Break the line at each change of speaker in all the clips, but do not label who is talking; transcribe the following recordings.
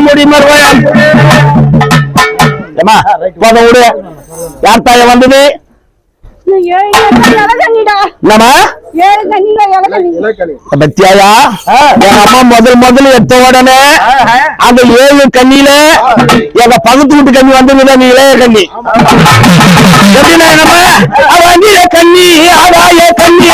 முடி மறுபடியும். ஏமா போதும் விடு. யார் தாய வந்தது? என்னம்மா? பத்தியாயா என் அம்மா முதல் முதல்ல எடுத்த உடனே அந்த ஏழு கண்ணியில எங்க பக்கத்து வீட்டு கண்ணி வந்ததுல நீ இளைய கண்ணி. எப்படின்னா என்னம்மா அவ கண்ணி அவாய கண்ணி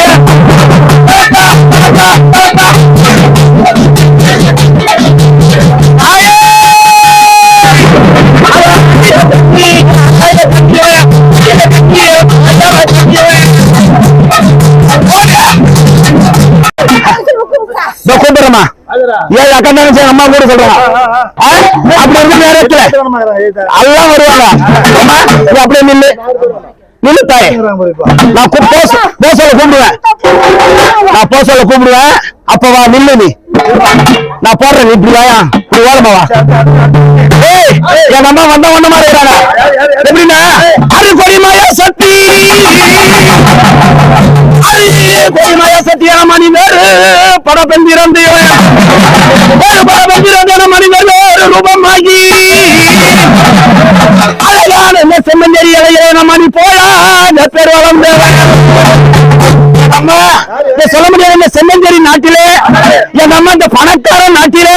கூப்பிடுறமா ஏழு அக்கா அம்மா கூட சொல்றான் ஆ? அப்படி இருக்க நேரத்துல எல்லாம் வருவாங்க அம்மா நீ அப்படியே நில்லு நில்லு தாய் நான் கூ- போ சொ- போ சொல்ல கூப்பிடுவேன் நான் போ சொல்ல கூப்பிடுவேன் அப்ப வா நில்லு நீ நான் போடுறேன் நீ இப்படி வாயா இப்படி ஏய் என் அம்மா வந்த ஒண்ணு மாதிரி இருக்காங்க எப்படின்னா அது கொடிமாயா சக்தி கொடிமாயா சத்தியான மணி வேறு பட பிறந்து பட படப்பெண் மனிதர் வேறு ரூபமாகி. அழகான இந்த செம்மஞ்சேரி இளைஞர மணி போயா? இந்த பேர் வளர்ந்தவன் அம்மா சொல்ல முடியாது இந்த செம்மஞ்சேரி நாட்டிலே என் அம்மா இந்த பணக்கார நாட்டிலே.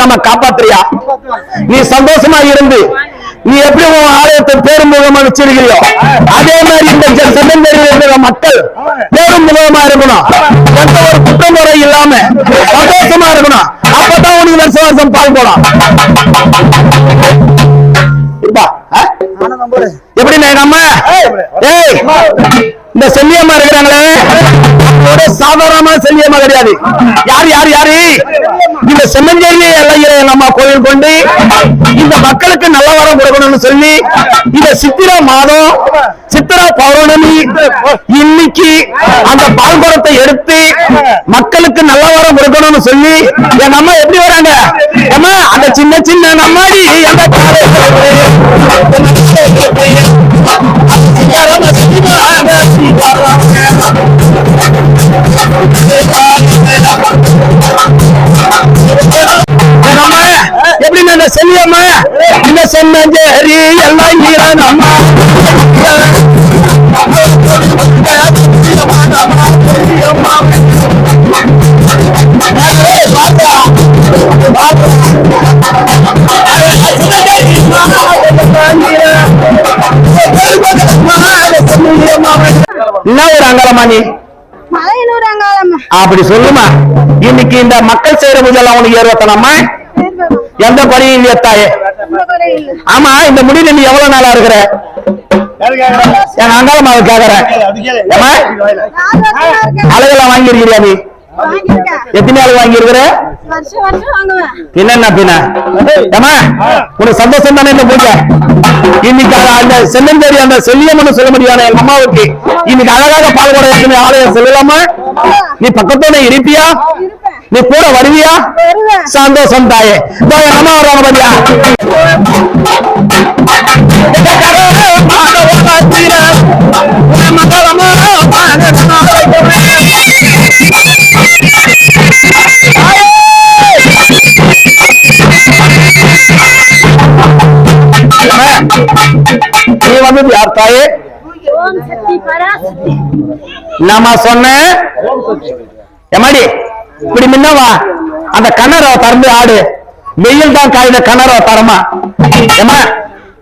இல்லாம காப்பாத்துறியா? நீ சந்தோஷமா இருந்து நீ எப்படி உன் ஆலயத்தை பேருமுகமா வச்சிருக்கிறியோ? அதே மாதிரி இந்த இருக்கிற மக்கள் பேருமுகமா இருக்கணும். எந்த ஒரு குற்றமுறை இல்லாம சந்தோஷமா இருக்கணும். அப்பதான் உனக்கு வருஷம் வருஷம் பால் ஆ? எப்படி நம்ம ஏய் இந்த செல்லியம்மா இருக்கிறாங்களே. அவங்களோட சாதாரணமா செல்லியம்மா கிடையாது யார் யார் யாரு? இந்த செம்மஞ்சேரியிலே எல்லையில நம்ம கோயில் கொண்டு இந்த மக்களுக்கு நல்ல வரம் கொடுக்கணும்னு சொல்லி இந்த சித்திரா மாதம் சித்திரா பௌர்ணமி இன்னைக்கு அந்த பால்குடத்தை எடுத்து மக்களுக்கு நல்ல வரம் கொடுக்கணும்னு சொல்லி என் அம்மா எப்படி வராங்க? அம்மா அந்த சின்ன சின்ன நம்மாடி எந்த இந்த செல்லியம்மா இந்த செம்மஞ்சேரி எல்லாம் ஈரன் அம்மா. என்ன ஒரு அங்கலமா நீ? அப்படி சொல்லுமா. இன்னைக்கு இந்த மக்கள் செய்யற முதல்ல உனக்கு ஏற்பத்தனம்மா எந்த பணியும் இல்லையா தாயே. ஆமா இந்த முடியல நீ எவ்வளவு நாளா இருக்கிற? என் அங்காளமாவை கேக்குறேன். ஏம்மா? அழகெல்லாம் வாங்கியிருக்கிறியா நீ? எத்தனை ஆள் வாங்கியிருக்கிற?
வருஷம் வருஷம்
பின்ன. ஏமா உனக்கு சந்தோஷம் தானே இந்த பூஜை? இன்னைக்கு அத- அந்த செல்லந்தேரி அந்த செல்லியம்னு சொல்ல முடியாது எங்க அம்மாவுக்கு. இன்னைக்கு அழகாக பால் கூட எடுத்து ஆலயம் செல்லலாமா? நீ பக்கத்தோட இருப்பியா? நீ கூட வருவியா? சந்தோஷம் தாயே. என் அம்மா வர்றாங்க பாத்தியா? நீ வந்தது யார் தாயே? நாம சொன்னேன் எம்மாடி இப்படி முன்னவா? அந்த கண்ணரை திறந்து ஆடு. வெயில் தான் காய்ந்த கண்ணரை தரமா ஏமா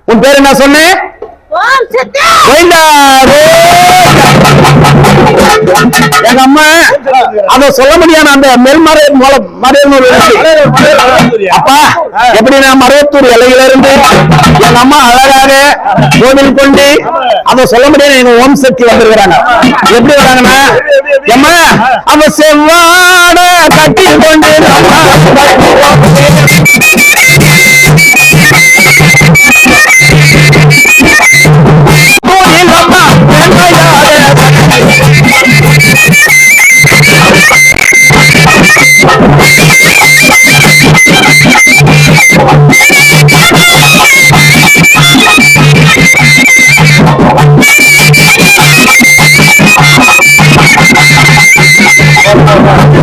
உன் பேர் என்ன சொன்னேன் எங்க அம்மா? அத சொல்ல முடியாத அந்த மெல்மறை அப்பா எப்படி நான் மருவத்தூர் எல்லையில இருந்து எங்க அம்மா அழகாக கோவில் கொண்டு அத சொல்ல முடியாத எங்க ஓம் சக்தி வந்திருக்கிறாங்க. எப்படி வராங்கன்னா எம்மா அவ செவ்வாட கட்டி கொண்டு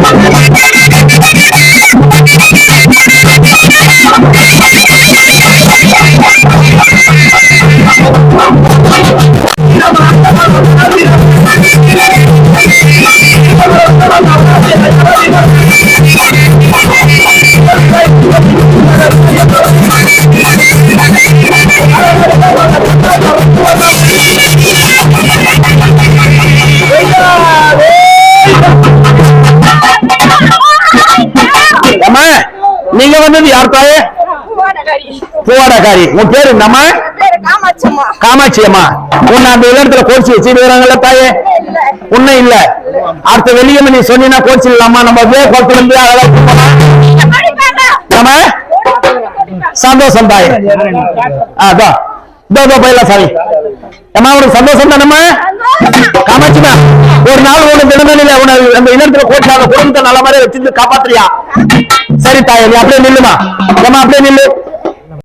அம்மா நீங்க வந்தது யார் தாயே? பூவாடக்காரி உன் பேரு என்னம்மா? காமாட்சி அம்மா உன்னை அந்த இடத்துல கோர்ச்சி வச்சுக்கிறாங்கல்ல தாயே? உன்னை இல்ல. அடுத்த வெள்ளியம்ம நீ சொன்னீங்கன்னா கோர்ச்சி இல்லாமா நம்ம அதே குளத்துல இருந்து நம்ம சந்தோஷம் தாயே. அதான் இதோ. போயிடலாம் சாமி அம்மா உனக்கு சந்தோஷம் தானம்மா? காமாட்சிமா ஒரு நாள் உனக்கு தினமணியில உன அந்த இடத்துல கோர்ச்சி அந்த குடும்பத்தை நல்ல மாதிரி வச்சிருந்து காப்பாத்துறியா? சரி தாயே நீ அப்படியே நில்லுமா? ஏமா அப்படியே நில்லு.